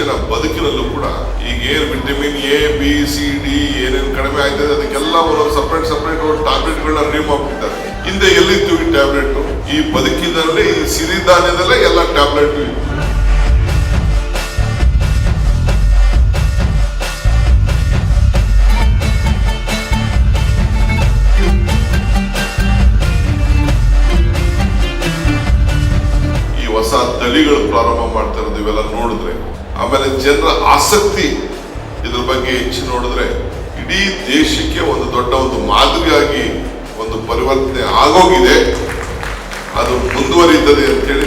ಮನುಷ್ಯರ ಬದುಕಿನಲ್ಲೂ ಕೂಡ ಈಗ ಏನು vitamin A, B, C, D ಏನೇನು ಕಡಿಮೆ ಆಗ್ತದೆ, ಅದಕ್ಕೆಲ್ಲ ಒಂದು ಸಪ್ರೇಟ್ ಸಪ್ರೇಟ್ ಒಂದು ಟ್ಯಾಬ್ಲೆಟ್ಗಳನ್ನ ರಿಮೂವ್ ಮಾಡ್ಬಿಟ್ಟಿದ್ದಾರೆ ಹಿಂದೆ ಎಲ್ಲಿತ್ತು ಈ ಟ್ಯಾಬ್ಲೆಟ್ ಈ ಬದುಕಿನಲ್ಲಿ ಸಿರಿಧಾನ್ಯದಲ್ಲೇ ಎಲ್ಲ ಟ್ಯಾಬ್ಲೆಟ್ ಹೊಸ ತಳಿಗಳು ಪ್ರಾರಂಭ ಮಾಡ್ತಾ ಇರೋದು ಇವೆಲ್ಲ ನೋಡಿದ್ರೆ, ಆಮೇಲೆ ಜನರ ಆಸಕ್ತಿ ಇದ್ರ ಬಗ್ಗೆ ಹೆಚ್ಚು ನೋಡಿದ್ರೆ, ಇಡೀ ದೇಶಕ್ಕೆ ಒಂದು ದೊಡ್ಡ ಒಂದು ಮಾದರಿಯಾಗಿ ಒಂದು ಪರಿವರ್ತನೆ ಆಗೋಗಿದೆ. ಅದು ಮುಂದುವರಿಯುತ್ತದೆ ಅಂತೇಳಿ